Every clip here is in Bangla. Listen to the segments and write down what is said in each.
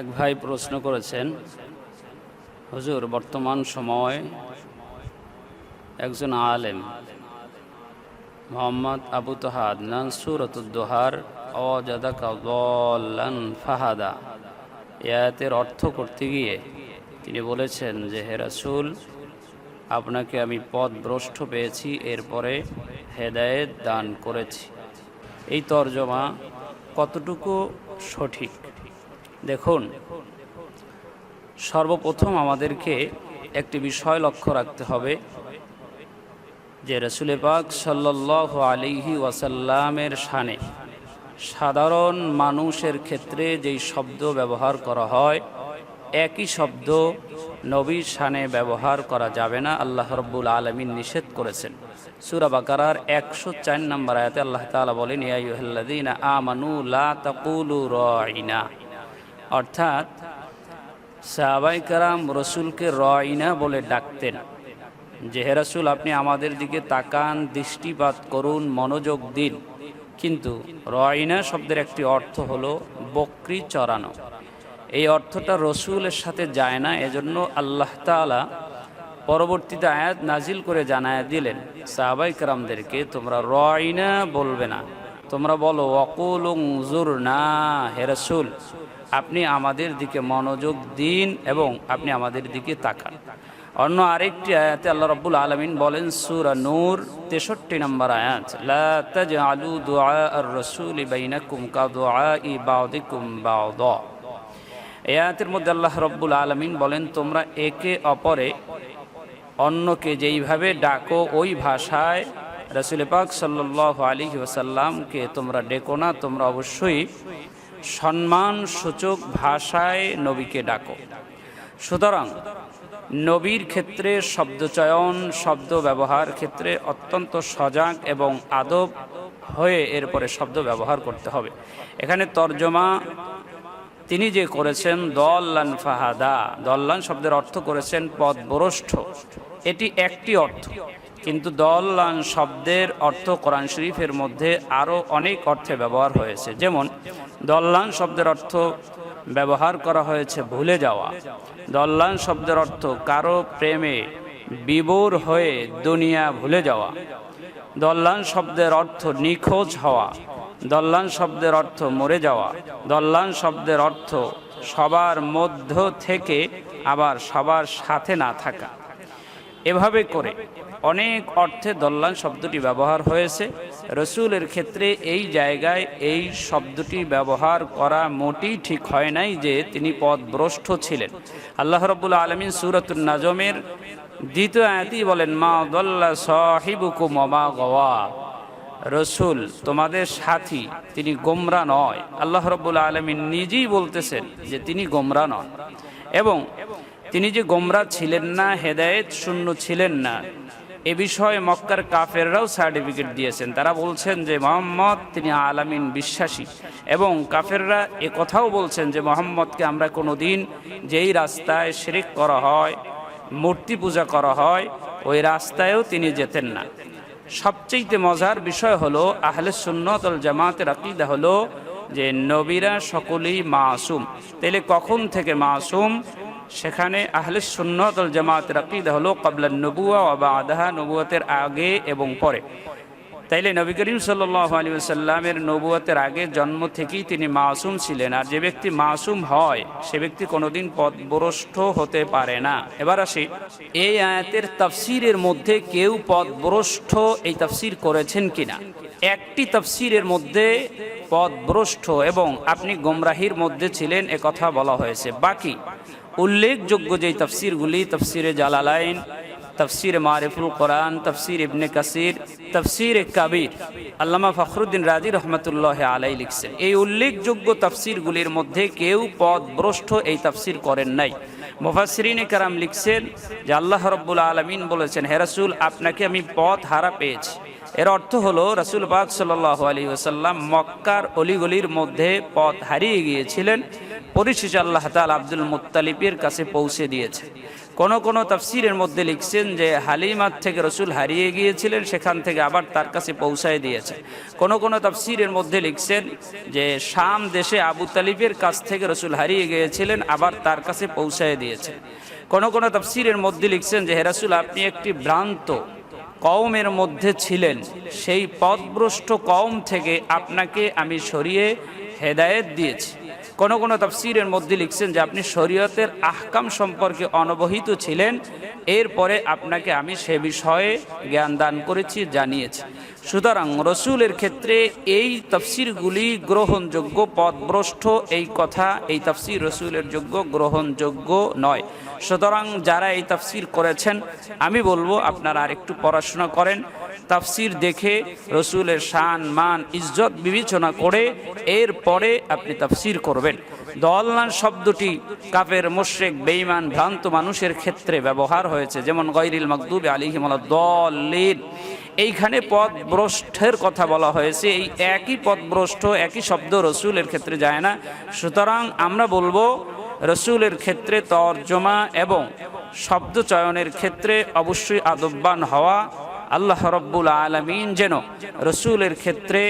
এক ভাই প্রশ্ন করেছেন, হুজুর, বর্তমান সময় একজন আলেম, মোহাম্মদ আবু তাহাদ নান সুরতুদ্দোহার অজাদাকান ফাহাদা। এয়াতের অর্থ করতে গিয়ে তিনি বলেছেন যে, হে রাসূল, আপনাকে আমি পথ ভ্রষ্ট পেয়েছি, এরপরে হেদায়েত দান করেছি। এই তর্জমা কতটুকু সঠিক? দেখুন, সর্বপ্রথম আমাদেরকে একটি বিষয় লক্ষ্য রাখতে হবে যে রসুলে পাক সাল্লাহ আলিহি ওয়াসাল্লামের শানে সাধারণ মানুষের ক্ষেত্রে যেই শব্দ ব্যবহার করা হয়, একই শব্দ নবীর শানে ব্যবহার করা যাবে না। আল্লাহ রব্বুল আলমিন নিষেধ করেছেন। সুরা বাকারার একশো চার নম্বর আয়াতে আল্লাহ তালা বলেন আমানু লা তাকুলু রাইনা। অর্থাৎ সাহাবাই কারাম রসুলকে রয়না বলে ডাকতেন। যে, হে রসুল, আপনি আমাদের দিকে তাকান, দৃষ্টিপাত করুন, মনোযোগ দিন। কিন্তু রয়না শব্দের একটি অর্থ হলো বকরি চড়ানো। এই অর্থটা রসুলের সাথে যায় না, এজন্য আল্লাহ তালা পরবর্তীতে আয়াত নাজিল করে জানায় দিলেন, সাহাবাই কারামদেরকে তোমরা রয়না বলবে না। তোমরা বলো অকুল না হে রসুল আপনি আমাদের দিকে মনোযোগ দিন এবং আপনি আমাদের দিকে তাকান। অন্য আরেকটি আয়াতে আল্লাহ রব্বুল আলমিন বলেন, সুরা নূর, তেষট্টি নম্বর আয়াত, লা তাজআলু দুআ আর-রাসূল বাইনাকুম কা দুআই বাউদিকুম বাউদ এই আয়াতের মধ্যে আল্লাহ রব্বুল আলমিন বলেন, তোমরা একে অপরে অন্যকে যেইভাবে ডাকো, ওই ভাষায় রসুল পাক সাল্লাহ আলী ওসাল্লামকে তোমরা ডেকো না, তোমরা অবশ্যই সম্মান সূচক ভাষায় নবীকে ডাকো। সুতরাং নবীর ক্ষেত্রে শব্দচয়ন, শব্দ ব্যবহার ক্ষেত্রে অত্যন্ত সজাগ এবং আদব হয়ে এরপরে শব্দ ব্যবহার করতে হবে। এখানে তর্জমা, তিনি যে করেছেন, দল্লান ফাহাদা, দল্লান শব্দের অর্থ করেছেন পদ পদবরষ্ঠ এটি একটি অর্থ। কিন্তু দল্লান শব্দের অর্থ কোরআন শরীফের মধ্যে আরও অনেক অর্থে ব্যবহার হয়েছে। যেমন, দল্লান শব্দের অর্থ ব্যবহার করা হয়েছে ভুলে যাওয়া। দল্লান শব্দের অর্থ কারও প্রেমে বিবর হয়ে দুনিয়া ভুলে যাওয়া। দল্লান শব্দের অর্থ নিখোঁজ হওয়া। দল্লান শব্দের অর্থ মরে যাওয়া। দল্লান শব্দের অর্থ সবার মধ্য থেকে আবার সবার সাথে না থাকা। এভাবে করে। অনেক অর্থে দল্লান শব্দটি ব্যবহার হয়েছে। রসুলের ক্ষেত্রে এই জায়গায় এই শব্দটি ব্যবহার করা মোটেই ঠিক হয় নাই যে তিনি পদভ্রষ্ট ছিলেন। আল্লাহ রব্বুল আলমিন সুরতুল নাজমের দ্বিতীয় আয়াতি বলেন, মা দল্লা সাহিবুকু মমা গওয়া। রসুল, তোমাদের সাথী, তিনি গোমরা নয়। আল্লাহ রব্বুল আলমিন নিজেই বলতেছেন যে তিনি গোমরা নয় এবং তিনি যে গোমরা ছিলেন না, হেদায়েত শূন্য ছিলেন না। এ বিষয়ে মক্কার কাফেররাও সার্টিফিকেট দিয়েছেন। তারা বলছেন যে মোহাম্মদ তিনি আলামিন বিশ্বাসী এবং কাফেররা এ কথাও বলছেন যে মোহাম্মদকে আমরা কোনো দিন যেই রাস্তায় শিরিক করা হয়, মূর্তি পূজা করা হয়, ওই রাস্তায়ও তিনি যেতেন না। সবচেয়ে মজার বিষয় হলো, আহলে সুন্নতল জামাতের আকিদা হলো যে নবীরা সকলেই মাসুম। তাহলে কখন থেকে মাসুম? সেখানে আহলে সুন্নতল জামাতের আকিদা হলো কবলা নবুয়া বা আদাহা নবুয়তের আগে এবং পরে। তাইলে নবী করিম সাল্লাহ আলী সাল্লামের নবুয়তের আগে জন্ম থেকেই তিনি মাসুম ছিলেন, আর যে ব্যক্তি মাসুম হয়, সে ব্যক্তি কোনোদিন পদভ্রষ্ট হতে পারে না। এবার আসি, এই আয়াতের তাফসিরের মধ্যে কেউ পদভ্রষ্ট এই তাফসির করেছেন কিনা? একটি তাফসিরের মধ্যে পদভ্রষ্ট এবং আপনি গোমরাহির মধ্যে ছিলেন, এ কথা বলা হয়েছে। বাকি উল্লেখযোগ্য যে তফসিরগুলি, তফসিরে জালালাইন, তফসির মারিফুল কোরআন, তফসির ইবনে কাসির, তফসির কাবির। আল্লামা ফখরুদ্দিন রাজি রহমতুল্লাহ আলাই লিখছেন, এই উল্লেখযোগ্য তফসিরগুলির মধ্যে কেউ পদ ভ্রষ্ট এই তফসির করেন নাই। মুফাসরিন কারাম লিখছেন যে, আল্লাহ রব্বুল আলমিন বলেছেন হেরাসুল আপনাকে আমি পথ হারা পেয়েছি। এর অর্থ হলো, রাসুল পাক সাল্লাহ আলী ওসাল্লাম মক্কার অলিগলির মধ্যে পথ হারিয়ে গিয়েছিলেন। পরিশেষে আল্লাহ তাল আব্দুল মুত্তালিবের কাছে পৌঁছে দিয়েছে। কোন কোন তাফসিরের মধ্যে লিখছেন যে হালিমার থেকে রসুল হারিয়ে গিয়েছিলেন, সেখান থেকে আবার তার কাছে পৌঁছায় দিয়েছে। কোন কোন তাফসিরের মধ্যে লিখছেন যে, শাম দেশে আবু তালিবের কাছ থেকে রসুল হারিয়ে গিয়েছিলেন, আবার তার কাছে পৌঁছায় দিয়েছে। কোন কোন তাফসিরের মধ্যে লিখছেন যে হেরাসুল আপনি একটি ভ্রান্ত কওমের মধ্যে ছিলেন, সেই পথভ্রষ্ট কওম থেকে আপনাকে আমি সরিয়ে হেদায়েত দিয়েছি। কোন কোন তাফসিরের মধ্যে লিখছেন যে আপনি শরীয়তের আহকাম সম্পর্কে অনবহিত ছিলেন, এরপরে আপনাকে আমি সে বিষয়ে জ্ঞান দান করেছি, জানিয়েছি। সুতরাং রসুলের ক্ষেত্রে এই তফসিরগুলি গ্রহণযোগ্য পথভ্রষ্ট, এই কথা, এই তফসির রসুলের যোগ্য, গ্রহণযোগ্য নয়। সুতরাং যারা এই তফসির করেছেন, আমি বলব আপনারা আরেকটু পড়াশোনা করেন, তাফসির দেখে রসুলের শান, মান, ইজ্জত বিবেচনা করে এরপরে আপনি তাফসির করবেন। দলনান শব্দটি কাপের মোশেক বেইমান ভ্রান্ত মানুষের ক্ষেত্রে ব্যবহার হয়েছে। যেমন গৈরিল মকদুবে আলিহিম দলিন এইখানে পথভ্রষ্টের কথা বলা হয়েছে। এই একই পথভ্রষ্ট একই শব্দ রসুলের ক্ষেত্রে যায় না। সুতরাং আমরা বলব, রসুলের ক্ষেত্রে তর্জমা এবং শব্দ চয়নের ক্ষেত্রে অবশ্যই আদব্বান হওয়া আল্লাহ রব্বুল আলমিন যেন রসুলের ক্ষেত্রে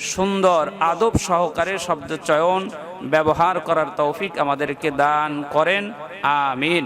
সুন্দর আদব সহকারে শব্দ চয়ন ব্যবহার করার তৌফিক আমাদেরকে দান করেন। আমিন।